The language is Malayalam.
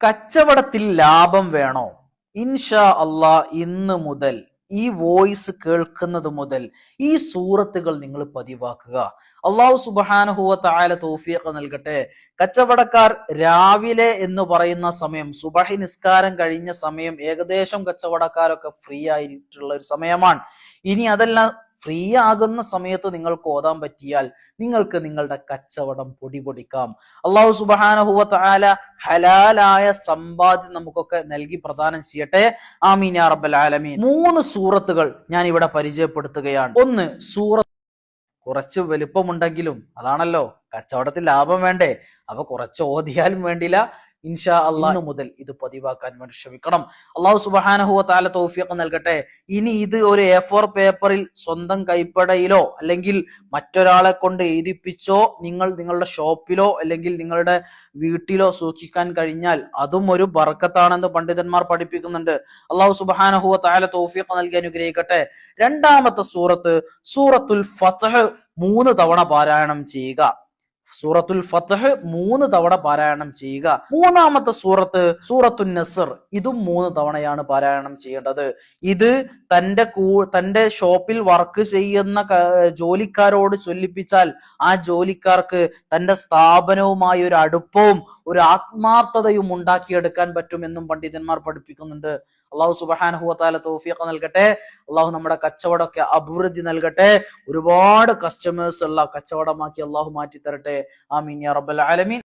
കച്ചവടത്തിൽ ലാഭം വേണോ? ഇൻഷാ അള്ളാ ഇന്ന് മുതൽ ഈ വോയിസ് കേൾക്കുന്നത് മുതൽ ഈ സൂറത്തുകൾ നിങ്ങൾ പതിവാക്കുക. അള്ളാഹു സുബാനുഹുവ തായാല തോഫിയൊക്കെ നൽകട്ടെ. കച്ചവടക്കാർ രാവിലെ എന്ന് പറയുന്ന സമയം സുബഹി നിസ്കാരം കഴിഞ്ഞ സമയം ഏകദേശം കച്ചവടക്കാരൊക്കെ ഫ്രീ ആയിട്ടുള്ള ഒരു സമയമാണ്. ഇനി അതെല്ലാം ഫ്രീ ആകുന്ന സമയത്ത് നിങ്ങൾക്ക് ഓതാൻ പറ്റിയാൽ നിങ്ങൾക്ക് നിങ്ങളുടെ കച്ചവടം പൊടി പൊടിക്കാം അള്ളാഹു സുബാനഹുവ താല ഹലാലായ സമ്പാദ്യം നമുക്കൊക്കെ നൽകി പ്രദാനം ചെയ്യട്ടെ. ആമീൻ റബ്ബൽ ആലമീൻ. മൂന്ന് സൂറത്തുകൾ ഞാൻ ഇവിടെ പരിചയപ്പെടുത്തുകയാണ്. ഒന്ന് സൂറത്ത് കുറച്ച് വലുപ്പമുണ്ടെങ്കിലും അതാണല്ലോ കച്ചവടത്തിൽ ലാഭം വേണ്ടേ. അപ്പൊ കുറച്ച് ഓതിയാലും വേണ്ടില്ല. ഇൻഷാ അള്ളാഹ് മുതൽ ഇത് പതിവാക്കാൻ വേണ്ടി ശ്രമിക്കണം. അള്ളാഹു സുബാനഹുവ താല തോഫിയൊക്കെ നൽകട്ടെ. ഇനി ഇത് ഒരു എ ഫോർ പേപ്പറിൽ സ്വന്തം കൈപ്പടയിലോ അല്ലെങ്കിൽ മറ്റൊരാളെ കൊണ്ട് എഴുതിപ്പിച്ചോ നിങ്ങൾ നിങ്ങളുടെ ഷോപ്പിലോ അല്ലെങ്കിൽ നിങ്ങളുടെ വീട്ടിലോ സൂക്ഷിക്കാൻ കഴിഞ്ഞാൽ അതും ഒരു ബർക്കത്താണെന്ന് പണ്ഡിതന്മാർ പഠിപ്പിക്കുന്നുണ്ട്. അള്ളാഹു സുബാനഹുവ താല തോഫിയൊക്കെ നൽകി അനുഗ്രഹിക്കട്ടെ. രണ്ടാമത്തെ സൂറത്ത് സൂറത്തുൽ ഫത്തഹ് മൂന്ന് തവണ പാരായണം ചെയ്യുക. സൂറത്തുൽ ഫത്തഹ് മൂന്ന് തവണ പാരായണം ചെയ്യുക. മൂന്നാമത്തെ സൂറത്ത് സൂറത്തുൽ നസർ ഇതും മൂന്ന് തവണയാണ് പാരായണം ചെയ്യേണ്ടത്. ഇത് തന്റെ കൂ തന്റെ ഷോപ്പിൽ വർക്ക് ചെയ്യുന്ന ജോലിക്കാരോട് ചൊല്ലിപ്പിച്ചാൽ ആ ജോലിക്കാർക്ക് തന്റെ സ്ഥാപനവുമായി ഒരു അടുപ്പവും ഒരു ആത്മാർത്ഥതയും ഉണ്ടാക്കിയെടുക്കാൻ പറ്റുമെന്നും പണ്ഡിതന്മാർ പഠിപ്പിക്കുന്നുണ്ട്. അള്ളാഹു സുബഹാനഹുവത്താല തോഫിയൊക്കെ നൽകട്ടെ. അള്ളാഹു നമ്മുടെ കച്ചവടമൊക്കെ അഭിവൃദ്ധി നൽകട്ടെ. ഒരുപാട് കസ്റ്റമേഴ്സ് ഉള്ള കച്ചവടമാക്കി അള്ളാഹു മാറ്റി തരട്ടെ ആമീൻ റബ്ബൽ ആലമീൻ.